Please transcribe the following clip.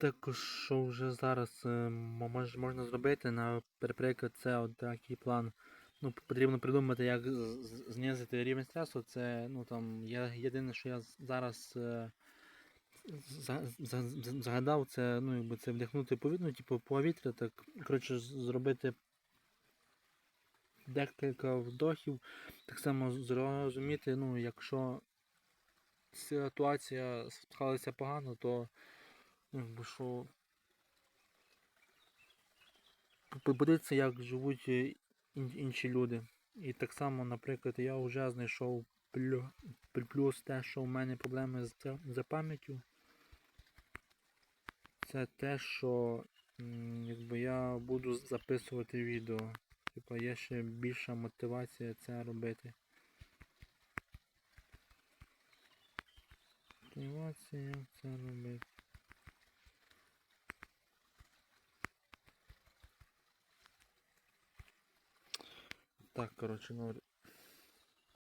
також, що вже зараз е, мож- можна зробити, наприклад, це от такий план. Ну, потрібно придумати, як знизити рівень стресу. Це ну там я єдине, що я зараз е, за- за- за- загадав, це ну, якби це вдихнути повітря, типу повітря, так коротше, зробити декілька вдохів, так само зрозуміти, ну, якщо ситуація склалася погано, то ну, якби що подивитися, як живуть е, ін- інші люди. І так само, наприклад, я вже знайшов плю- плю- плюс те, що в мене проблеми з за пам'яттю. Це те, що якби я буду записувати відео. Типа є ще більша мотивація це робити. Мотивація це робити. Так, коротше, ну